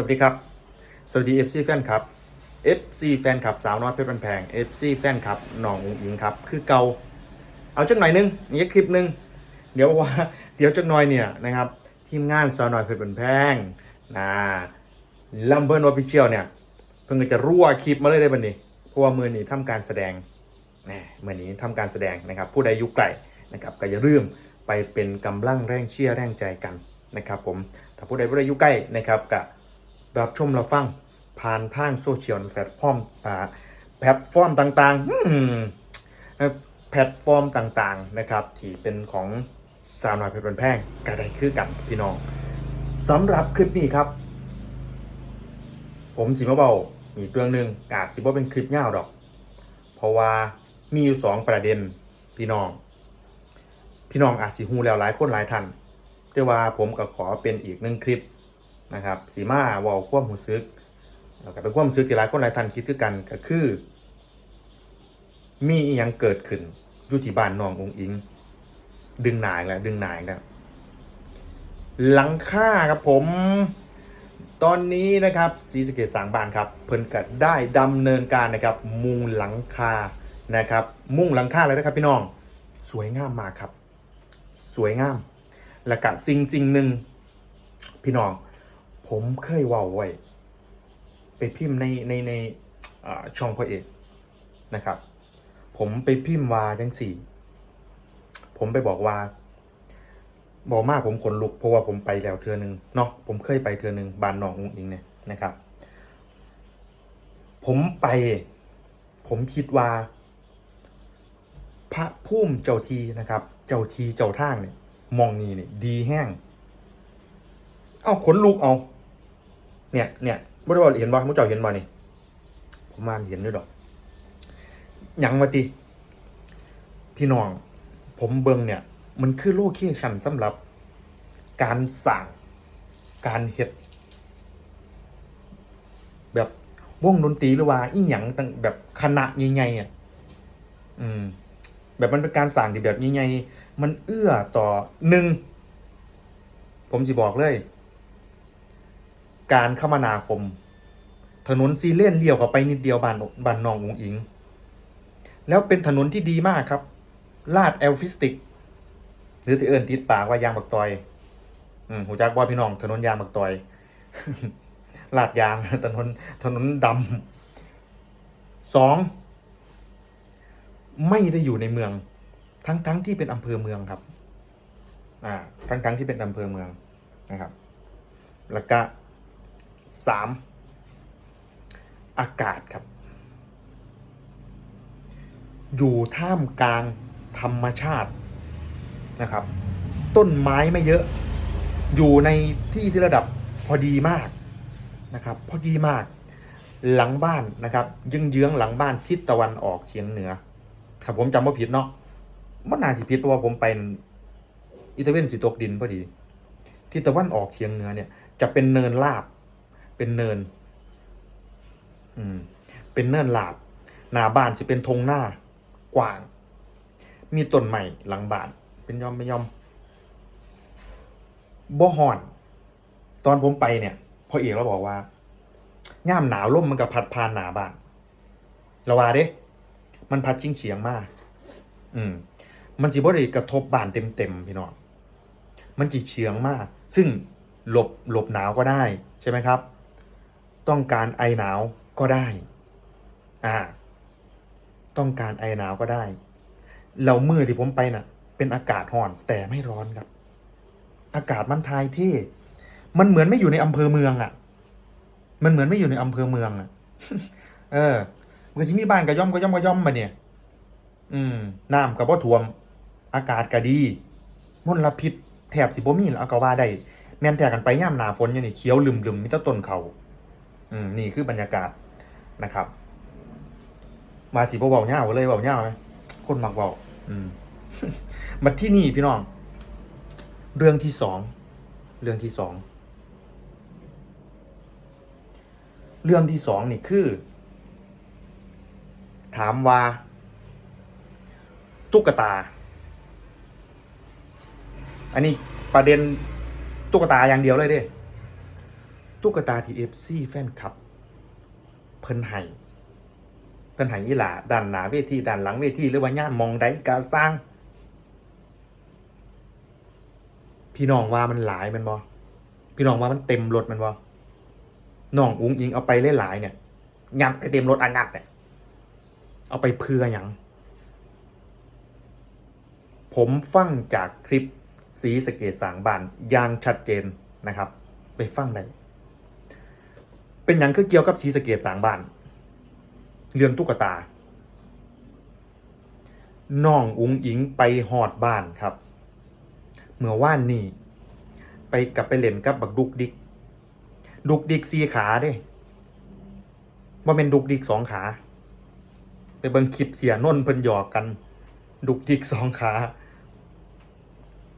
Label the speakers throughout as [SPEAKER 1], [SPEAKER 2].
[SPEAKER 1] สวัสดีครับ สวัสดี FC แฟนครับ FC แฟนคลับสาวน้อยเพชรบันแพง FC แฟนคลับน้องอุ๋งอิงครับ คือเกาเอาจักหน่อยนึงนี่คลิปนึง เดี๋ยวว่าเดี๋ยวจักหน่อยเนี่ยนะครับ ทีมงานสาวน้อยเพชรบันแพงนะลัมเบิร์นออฟฟิเชียลเนี่ย เพิ่งจะรั่วคลิปมาเลยได้บันนี้เพราะว่ามือนี้ทำการแสดงแหมมือนี้ทำการแสดงนะครับ ผู้ใดยุไกลนะครับก็อย่าลืมไปเป็นกำลังแรงเชียร์แรงใจกันนะครับผมถ้าผู้ใดผู้ใดยู่ใกล้นะครับกับ รับชมรับฟัง ผ่านทางโซเชียลแพลตฟอร์มอ่าแพลตฟอร์มต่างๆแพลตฟอร์มต่างๆนะครับที่เป็นของสาวน้อยเพชรบนแพงก็ได้คือกันพี่น้องสำหรับคลิปนี้ครับ ผมสิมาเบามีเรื่องหนึ่งอาจสิว่าเป็นคลิปยาวดอก เพราะว่ามีอยู่สองประเด็นพี่น้อง พี่น้องอาจสิฮูแล้วหลายคนหลายท่านแต่ว่าผมก็ขอเป็นอีกหนึ่งคลิป นะครับสีมาว่าความหูซึกแล้วก็เป็นความรู้ซึกที่หลายคนหลายท่านคิดคือกันก็คือ มีอีหยังเกิดขึ้นอยู่ที่บ้านน้ององอิง ดึงหนายแล้วดึงหนายแล้วหลังค่าครับผม ตอนนี้นะครับสีสเกตสางบ้านครับ เพิ่นก็ได้ดำเนินการนะครับ มุงหลังคานะครับ มุงหลังคาเลยนะครับพี่น้องสวยงามมากครับ สวยงามแล้วก็สิ่งสิ่งหนึ่งพี่น้อง ผมเคยว่าไว้ ไปพิมพ์ในในในช่องพ่อเอกนะครับ ผมไปพิมพ์ว่าจังสี่ ผมไปบอกว่าบอกมากผมขนลุกเพราะว่าผมไปแล้วเทือหนึงเนาะผมเคยไปเทือหนึงบานหนององอิงเนี่ยนะครับ ผมไป ผมคิดว่า พระพุ่มเจ้าทีนะครับ เจ้าทีเจ้าท่างเนี่ยมองนี่เนี่ยดีแห้ง เอาขนลุกเอา เนี่ยเนี่ยบ่ได้ว่าเห็นบ่มุเจ้าเห็นบ่นี่ผมมาเห็นด้วยดอกหยังมาติพี่น้อง ผมเบิ่งเนี่ย มันคือโลเคชั่นสำหรับ การสั่งการเฮ็ด แบบวงดนตรีหรือว่าอีหยังตั้งแบบคณะใหญ่ๆอะอืม แบบมันเป็นการสั่งที่แบบใหญ่ๆมันเอื้อต่อหนึ่งผมสิบอกเลย การคมนาคม ถนนซีเลนเลี้ยวเข้าไปนิดเดียวบ้านบ้านนององอิง แล้วเป็นถนนที่ดีมากครับ ลาดแอลฟิสติก หรือที่เอิญติดปากว่ายางบักตอย อืมหูจักบ่าพี่น้อง ถนนยางบักตอย ลาดยาง ถนนถนนดำสอง ไม่ได้อยู่ในเมือง ทั้งทั้งที่เป็นอำเภอเมืองครับ อ่า ทั้งทั้งที่เป็นอำเภอเมืองนะครับ แล้วก็ สามอากาศครับ อยู่ท่ามกลางธรรมชาตินะครับ ต้นไม้ไม่เยอะ อยู่ในที่ที่ระดับพอดีมากนะครับ พอดีมาก หลังบ้านนะครับยึงเยื้องหลังบ้านทิศตะวันออกเฉียงเหนือ ครับผมจำว่าผิดเนาะมันน่าสิผิดเพราะว่าผมไปอิตาเวนสิตกดินพอดี ทิศตะวันออกเฉียงเหนือเนี่ยจะเป็นเนินลาบ เป็นเนิน อืม เป็นเนินลาบ หน้าบ้านจะเป็นธงหน้ากว้าง มีต้นใหม่หลังบ้าน เป็นยอมไม่ยอมบ่ห่อน ตอนผมไปเนี่ยพ่อเอกเราบอกว่าย่ามหนาวล่มมันกับพัดพานหนาบ้านระว่าเด้ มันพัดชิงเฉียงมาก อืม มันสิบ่ได้กระทบบ้านเต็มๆพี่น้อง มันจีเฉียงมาก ซึ่งหลบหลบหนาวก็ได้ใช่ไหมครับ ต้องการไอหนาวก็ได้ อ่า ต้องการไอหนาวก็ได้ เรามือที่ผมไปน่ะ เป็นอากาศร้อนแต่ไม่ร้อนครับ อากาศมันทายเท่มันเหมือนไม่อยู่ในอำเภอเมืองอะ่ะ มันเหมือนไม่อยู่ในอำเภอเมืองอะ่ะ เออมันก็สิมีบ้านกระย่อมกระย่อมกระย่อมมาเนี่ย อืม น้ำกับบ่ท่วม อากาศก็ดีมลพิษแถบสิบ่มีแล้วก็ว่าได้แม่นแท้กันไปย่ามหนาฝนอยู่นี่เขียวลืมๆมีแต่ต้นเขา อืมนี่คือบรรยากาศนะครับ มาสิบ่เว้าหญ้าเลยเว้าหญ้าไหมคนมักเว้าอืมมาที่นี่พี่น้อง เรื่องที่สองเรื่องที่สองเรื่องที่สองนี่คือ ถามว่า ตุ๊กตา อันนี้ประเด็นตุ๊กตาอย่างเดียวเลยเด้ ตุ๊กตาที่เอฟซีแฟนคลับ เพิ่นให้เพิ่นให้อีหลาด้านหน้าเวทีด้านหลังเวทีหรือว่าย่ามมองใดกาสร้าง พี่น้องว่ามันหลายมันบ่พี่น้องว่ามันเต็มรถมันบ่น้องอุ้งอิงเอาไปหลายๆเนี่ยงัดไปเต็มรถอันงัดเนี่ยเอาไปเพื่ออย่าง ผมฟังจากคลิปสีสเกตสางบานอย่างชัดเจนนะครับ ไปฟังได้ เป็นอย่างคือเกี่ยวกับสีสเกตสางบานเรื่องตุ๊กตาน้องอุ้งอิงไปหอดบ้านครับ เมื่อว่านนี่ไปกลับไปเล่นกับบักดุกดิก ดุกดิกสี่ขาเด้ว่าเป็นดุกดิกสองขาไปเบิ่งคลิปเสียนนเพิ่นหยอกกัน ดุกดิกสองขา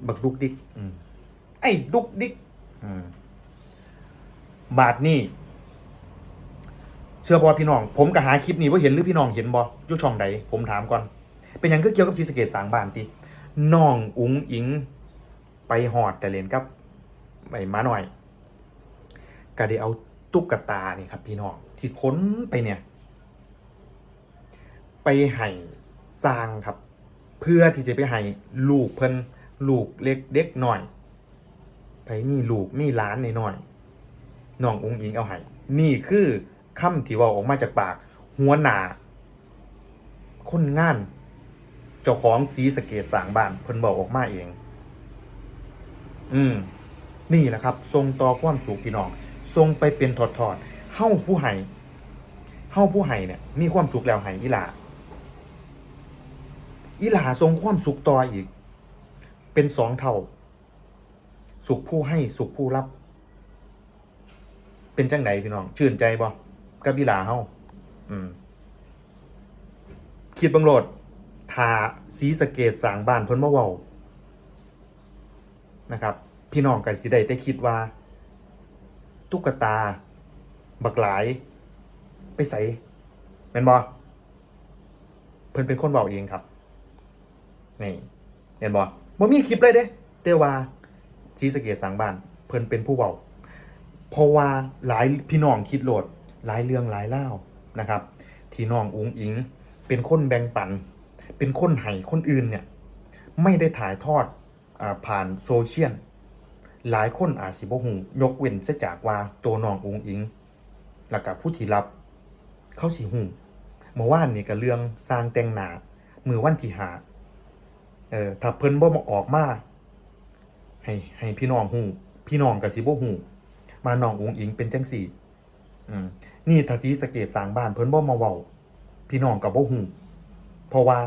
[SPEAKER 1] บักดุกดิกอืมไอ้ดุกดิกอืมบาทนี่ ชื่อบอพี่น้อง ผมก็หาคลิปนี้ว่าเห็นหรือพี่น้องเห็นบอยู่ช่องใดผมถามก่อน เป็นยังก็เกี่ยวกับศรีสะเกดสางบานติน้องอุ๋งอิง ไปหอดแต่เลนกับไอ้มาหน่อยก็ได้เอาตุ๊กตานี่ครับ พี่น้องที่ค้นไปเนี่ย ไปให้สร้างครับ เพื่อที่จะไปให้ลูกเพิ่นลูกเล็กเด็กหน่อย ไปนี่ลูกมีล้านหน่อยน้องอุ้งอิงเอาให้นี่คือ คำที่ว่าออกมาจากปาก หัวหน้าคนงาน เจ้าของสีสะเกตสางบ้านเพิ่นบอกออกมาเอง อืม นี่แหละครับ ทรงต่อความสุขพี่น้อง ทรงไปเป็นถอดถอดเฮ้าผู้ให้เฮ้าผู้ให้เนี่ย มีความสุขแล้วให้อีหลาอีหลาทรงความสุขต่ออีก เป็นสองเท่า สุขผู้ให้สุขผู้รับ เป็นจังไหนพี่น้อง ชื่นใจบ่ กับอีหลาเฮาอืมคิดบังโหลดทาสีสเกตสางบ้านเพิ่นมาเว้านะครับ พี่น้องกันสิได้แต่คิดว่า ตุ๊กตา บักหลาย ไปใส่แม่นบ่เพิ่นเป็นคนเว้าเองครับ นี่เห็นบ่บ่มีคลิปเลยเด้แต่ว่าสีสเกตสางบ้าน เพิ่นเป็นผู้เว้าเพราะว่าหลายพี่น้องคิดโหลด หลายเรื่องหลายเล่านะครับ ที่น้องอุ๋งอิง เป็นคนแบ่งปัน เป็นคนให้คนอื่นเนี่ยไม่ได้ถ่ายทอดอผ่านโซเชียลหลายคนอาจสิบ่ฮู้ยกเว้นเสียจากว่าตัวน้องอุ๋งอิงแล้วก็ผู้ที่รับ เขาสิฮู้เมื่อวานนี่ก็เรื่องสร้างแต่งหนามือวันที่หาเออถ้าเพิ่นบ่มาออกมาให้ให้พี่น้องฮู้พี่น้องก็สิบ่ฮู้มาน้องอุ๋งอิงเป็นจังซี่ อืมนี่ถ้าสีสะเกตสร้างบ้านเพิ่นบ่มาเว้าพี่น้องก็บ่ฮู้เพราะว่า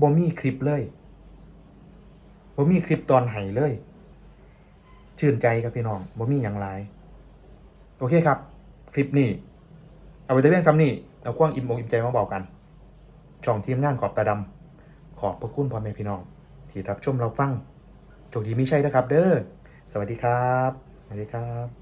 [SPEAKER 1] บ่มีคลิปเลยบ่มีคลิปตอนไห้เลย ชื่นใจครับพี่น้องบ่มีหยังหลาย โอเคครับ คลิปนี้ เอาไปแต่เพียงซ้ำนี่เอาความอิ่มอกอิ่มใจมาบอกกันช่องทีมงานขอบตาดำขอบพระคุณพ่อแม่พี่น้องที่รับชมเราฟังโชคดีไม่ใช่นะครับ เด้อสวัสดีครับสวัสดีครับ